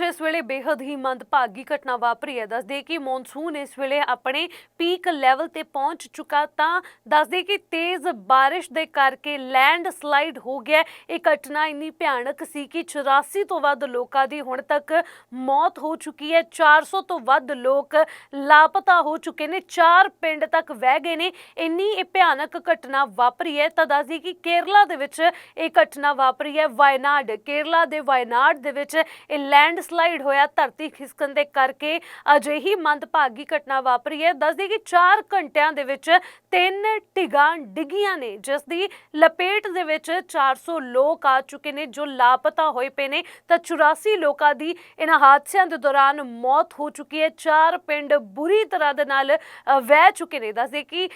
ਇਸ ਵੇਲੇ ਬੇहद ਹੀ ਮੰਦਭਾਗੀ ਘਟਨਾ ਵਾਪਰੀ ਹੈ। ਦੱਸਦੇ ਕਿ ਮੌਨਸੂਨ ਇਸ ਵੇਲੇ ਆਪਣੇ ਪੀਕ ਲੈਵਲ ਤੇ ਪਹੁੰਚ ਚੁੱਕਾ ਤਾਂ ਦੱਸਦੇ ਕਿ ਤੇਜ਼ ਬਾਰਿਸ਼ ਦੇ ਕਰਕੇ ਲੈਂਡ ਸਲਾਈਡ ਹੋ ਗਿਆ ਇਹ ਘਟਨਾ ਇੰਨੀ ਭਿਆਨਕ ਸੀ ਕਿ 84 ਤੋਂ ਵੱਧ ਲੋਕਾਂ ਦੀ ਹੁਣ ਤੱਕ ਮੌਤ ਹੋ ਚੁੱਕੀ ਹੈ। 400 ਤੋਂ ਵੱਧ ਲੋਕ ਲਾਪਤਾ ਹੋ ਚੁੱਕੇ ਨੇ। ਚਾਰ ਪਿੰਡ ਤੱਕ ਵਹਿ ਗਏ ਨੇ। ਇੰਨੀ ਇਹ ਭਿਆਨਕ ਘਟਨਾ ਵਾਪਰੀ ਹੈ। ਤਾਂ ਦੱਸਦੀ ਕਿ ਕੇਰਲਾ ਦੇ ਵਿੱਚ ਇਹ ਘਟਨਾ ਵਾਪਰੀ ਹੈ। ਵਾਇਨਾਡ, ਕੇਰਲਾ ਦੇ ਵਾਇਨਾਡ ਦੇ ਵਿੱਚ ਇਹ ਲੈਂਡ ਸਲਾਈਡ ਹੋਇਆ ਧਰਤੀ ਖਿਸਕਣ ਦੇ ਕਰਕੇ। ਅਜਿਹੀ ਮੰਦਭਾਗੀ ਘਟਨਾ ਵਾਪਰੀ ਹੈ। ਦੱਸਦੀ ਕਿ 4 ਘੰਟਿਆਂ ਦੇ ਵਿੱਚ ਤਿੰਨ ਢਿਗਾਂ ਡਿੱਗੀਆਂ ਨੇ, ਜਿਸ ਦੀ ਲਪੇਟ ਦੇ ਵਿੱਚ 400 ਲੋਕ ਆ ਚੁੱਕੇ ਨੇ, ਜੋ ਲਾਪਤਾ ਹੋਏ ਪਏ ਨੇ। ਤਾਂ 84 ਲੋਕਾਂ ਦੀ ਇਹਨਾਂ ਹਾਦਸਿਆਂ ਦੇ ਦੌਰਾਨ ਮੌਤ ਹੋ ਚੁੱਕੀ ਹੈ। ਚਾਰ ਪਿੰਡ ਬੁਰੀ ਤਰ੍ਹਾਂ ਦੇ ਨਾਲ ਵਹਿ ਚੁੱਕੇ ਨੇ। ਦੱਸਦੇ ਕਿ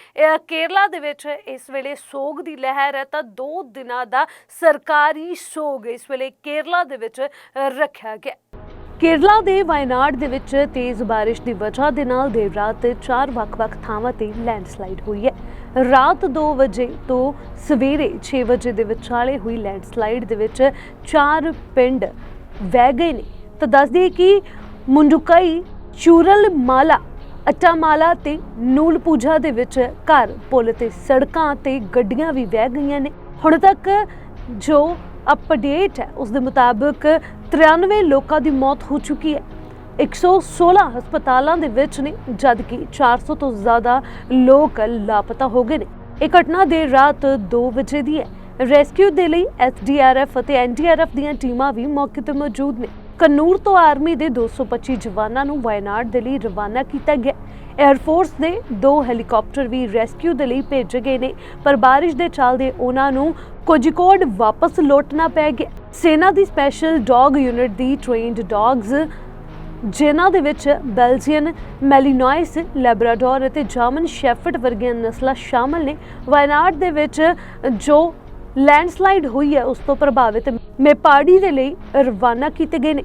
ਕੇਰਲਾ ਦੇ ਵਿੱਚ ਇਸ ਵੇਲੇ ਸੋਗ ਦੀ ਲਹਿਰ ਹੈ। ਤਾਂ 2 ਦਿਨਾਂ ਦਾ ਸਰਕਾਰੀ ਸੋਗ ਇਸ ਵੇਲੇ ਕੇਰਲਾ ਦੇ ਵਿੱਚ ਰੱਖਿਆ ਗਿਆ। ਕੇਰਲਾ ਦੇ ਵਾਇਨਾਡ ਦੇ ਵਿੱਚ ਤੇਜ਼ ਬਾਰਿਸ਼ ਦੀ ਵਜ੍ਹਾ ਦੇ ਨਾਲ ਦੇਰ ਰਾਤ ਚਾਰ ਵੱਖ-ਵੱਖ ਥਾਵਾਂ ਤੇ ਲੈਂਡਸਲਾਈਡ ਹੋਈ ਹੈ। ਰਾਤ 2 ਵਜੇ ਤੋਂ ਸਵੇਰੇ 6 ਵਜੇ ਦੇ ਵਿਚਾਲੇ ਹੋਈ ਲੈਂਡਸਲਾਈਡ ਦੇ ਵਿੱਚ ਚਾਰ ਪਿੰਡ ਵਹਿ ਗਏ ਨੇ। ਤਾਂ ਦੱਸ ਦਈਏ ਕਿ ਮੁੰਡੁਕਈ ਚੂਰਲ ਮਾਲਾ ਅਟਾਮਾਲਾ ਤੇ ਨੂਲ ਪੂਜਾ ਦੇ ਵਿੱਚ ਘਰ, ਪੁਲ ਤੇ ਸੜਕਾਂ ਤੇ ਗੱਡੀਆਂ ਵੀ ਵਹਿ ਗਈਆਂ ਨੇ। ਹੁਣ ਤੱਕ ਜੋ ਅਪਡੇਟ ਹੈ, ਉਸ ਦੇ ਮੁਤਾਬਕ 93 ਲੋਕਾਂ ਦੀ ਮੌਤ ਹੋ ਚੁੱਕੀ ਹੈ। 116 ਹਸਪਤਾਲਾਂ ਦੇ ਵਿੱਚ ਨੇ, ਜਦਕਿ 400 ਤੋਂ ਜ਼ਿਆਦਾ ਲੋਕ ਲਾਪਤਾ ਹੋ ਗਏ ਨੇ। ਇਹ ਘਟਨਾ ਦੇਰ ਰਾਤ 2 ਵਜੇ ਦੀ ਹੈ। ਰੈਸਕਿਊ ਦੇ ਲਈ ਐਸਡੀਆਰਐਫ ਅਤੇ ਐਨਡੀਆਰਐਫ ਦੀਆਂ ਟੀਮਾਂ ਵੀ ਮੌਕੇ ਤੇ ਮੌਜੂਦ ਨੇ। ਕਨੂਰ ਤੋਂ ਆਰਮੀ ਦੇ 225 ਜਵਾਨਾਂ ਨੂੰ ਵਾਇਨਾਡ ਦੇ ਲਈ ਰਵਾਨਾ ਕੀਤਾ ਗਿਆ। 에ਅਰਫੋਰਸ ਦੇ ਦੋ ਹੈਲੀਕਾਪਟਰ ਵੀ ਰੈਸਕਿਊ ਦੇ ਲਈ ਭੇਜੇ ਗਏ ਨੇ, ਪਰ ਬਾਰਿਸ਼ ਦੇ ਚੱਲਦੇ ਉਹਨਾਂ ਨੂੰ ਕੋਝਿਕੋਡ ਵਾਪਸ ਲੌਟਣਾ ਪੈ ਗਿਆ। ਸੈਨਾ ਦੀ ਸਪੈਸ਼ਲ ਡੌਗ ਯੂਨਿਟ ਦੀ ਟ੍ਰੇਨਡ ਡੌਗਸ ਜਿਨ੍ਹਾਂ ਦੇ ਵਿੱਚ ਬੈਲਜੀਅਨ ਮੈਲੀਨੋਇਸ ਲੈਬਰਾਡੋਰ ਅਤੇ ਜਰਮਨ ਸ਼ੈਫਰਡ ਵਰਗੀਆਂ ਨਸਲਾਂ ਸ਼ਾਮਲ ਨੇ। ਵਾਇਨਾਡ ਦੇ ਵਿੱਚ ਜੋ ਲੈਂਡਸਲਾਈਡ ਹੋਈ ਹੈ, ਉਸ ਤੋਂ ਪ੍ਰਭਾਵਿਤ ਮੇਪਾੜੀ ਦੇ ਲਈ ਰਵਾਨਾ ਕੀਤੇ ਗਏ ਨੇ।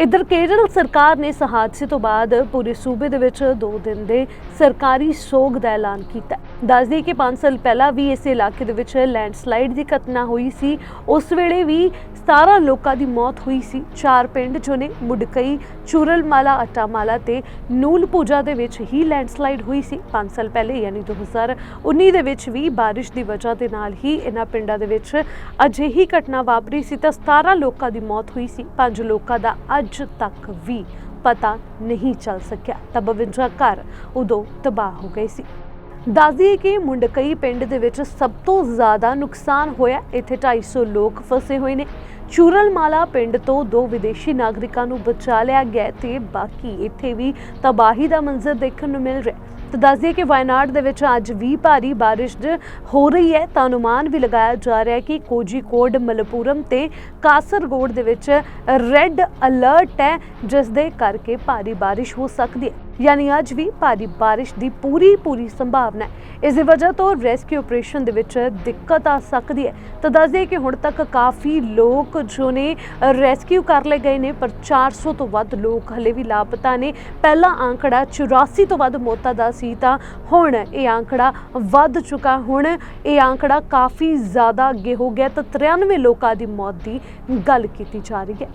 ਇਧਰ ਕੇਰਲ ਸਰਕਾਰ ਨੇ ਇਸ ਹਾਦਸੇ ਤੋਂ ਬਾਅਦ ਪੂਰੇ ਸੂਬੇ ਦੇ ਵਿੱਚ 2 ਦਿਨ ਦੇ ਸਰਕਾਰੀ ਸੋਗ ਦਾ ਐਲਾਨ ਕੀਤਾ। ਦੱਸ ਦਈਏ ਕਿ 5 ਸਾਲ ਪਹਿਲਾਂ ਵੀ ਇਸ ਇਲਾਕੇ ਦੇ ਵਿੱਚ ਲੈਂਡਸਲਾਈਡ ਦੀ ਘਟਨਾ ਹੋਈ ਸੀ। ਉਸ ਵੇਲੇ ਵੀ 17 ਲੋਕਾਂ ਦੀ ਮੌਤ ਹੋਈ ਸੀ। ਚਾਰ ਪਿੰਡ ਜੋ ਨੇ ਮੁਡਕਈ ਚੂਰਲਮਾਲਾ, ਅਟਾਮਾਲਾ ਤੇ ਨੂਲਪੂਜਾ ਦੇ ਵਿੱਚ ਹੀ ਲੈਂਡਸਲਾਈਡ ਹੋਈ ਸੀ। 5 ਸਾਲ ਪਹਿਲੇ ਯਾਨੀ 2019 ਦੇ ਵਿੱਚ ਵੀ ਬਾਰਿਸ਼ ਦੀ ਵਜ੍ਹਾ ਦੇ ਨਾਲ ਹੀ ਇਹਨਾਂ ਪਿੰਡਾਂ ਦੇ ਵਿੱਚ ਅਜਿਹੀ ਘਟਨਾ ਵਾਪਰੀ ਸੀ ਤਾਂ 17 ਲੋਕਾਂ ਦੀ ਮੌਤ ਹੋਈ ਸੀ। ਪੰਜ ਲੋਕਾਂ ਦਾ ਅੱਜ ਤੱਕ ਵੀ ਪਤਾ ਨਹੀਂ ਚੱਲ ਸਕਿਆ। ਤਾਂ 52 ਘਰ ਉਦੋਂ ਤਬਾਹ ਹੋ ਗਏ ਸੀ। ਦੱਸਦੀ ਕਿ ਮੁੰਡਕਈ ਪਿੰਡ ਦੇ ਵਿੱਚ ਸਭ ਤੋਂ ਜ਼ਿਆਦਾ ਨੁਕਸਾਨ ਹੋਇਆ ਇੱਥੇ 250 ਲੋਕ ਫਸੇ ਹੋਏ ਨੇ। ਚੂਰਲਮਾਲਾ ਪਿੰਡ ਤੋਂ ਦੋ ਵਿਦੇਸ਼ੀ ਨਾਗਰਿਕਾਂ ਨੂੰ ਬਚਾ ਲਿਆ ਗਿਆ ਤੇ ਬਾਕੀ ਇੱਥੇ ਵੀ ਤਬਾਹੀ ਦਾ ਮੰਜ਼ਰ ਦੇਖਣ ਨੂੰ ਮਿਲ ਰਿਹਾ ਤਾਂ ਦੱਸਦੀਏ ਕਿ ਵਾਇਨਾਡ ਦੇ ਵਿੱਚ ਅੱਜ ਵੀ ਭਾਰੀ ਬਾਰਿਸ਼ ਹੋ ਰਹੀ ਹੈ। ਤਾਂ ਅਨੁਮਾਨ ਵੀ ਲਗਾਇਆ ਜਾ ਰਿਹਾ ਹੈ ਕਿ ਕੋਜੀਕੋਡ ਮਲਪੁਰਮ ਤੇ ਕਾਸਰਗੋਡ ਦੇ ਵਿੱਚ ਰੈੱਡ ਅਲਰਟ ਹੈ, ਜਿਸ ਦੇ ਕਰਕੇ ਭਾਰੀ ਬਾਰਿਸ਼ ਹੋ ਸਕਦੀ ਹੈ। ਯਾਨੀ ਅੱਜ ਵੀ ਭਾਰੀ بارش ਦੀ ਪੂਰੀ ਪੂਰੀ ਸੰਭਾਵਨਾ ਹੈ। ਇਸ ਦੀ ਵਜ੍ਹਾ ਤੋਂ ਰੈਸਕਿਊ ਆਪਰੇਸ਼ਨ ਦੇ ਵਿੱਚ ਦਿੱਕਤ ਆ ਸਕਦੀ ਹੈ। ਤਾਂ ਦੱਸ ਦਈਏ ਕਿ ਹੁਣ ਤੱਕ ਕਾਫੀ ਲੋਕ ਜੋ ਨੇ ਰੈਸਕਿਊ ਕਰ ਲਏ ਗਏ ਨੇ, ਪਰ 400 ਤੋਂ ਵੱਧ ਲੋਕ ਹਲੇ ਵੀ ਲਾਪਤਾ ਨੇ। ਪਹਿਲਾ ਆંકੜਾ 84 ਤੋਂ ਵੱਧ ਮੌਤਾਂ ਦਾ ਸੀ ਤਾਂ ਹੁਣ ਇਹ ਆંકੜਾ ਵੱਧ ਚੁੱਕਾ ਹੁਣ ਇਹ ਆંકੜਾ ਕਾਫੀ ਜ਼ਿਆਦਾ ਅੱਗੇ ਹੋ ਗਿਆ ਤਾਂ 93 ਲੋਕਾਂ ਦੀ ਮੌਤ ਦੀ ਗੱਲ ਕੀਤੀ ਜਾ ਰਹੀ ਹੈ।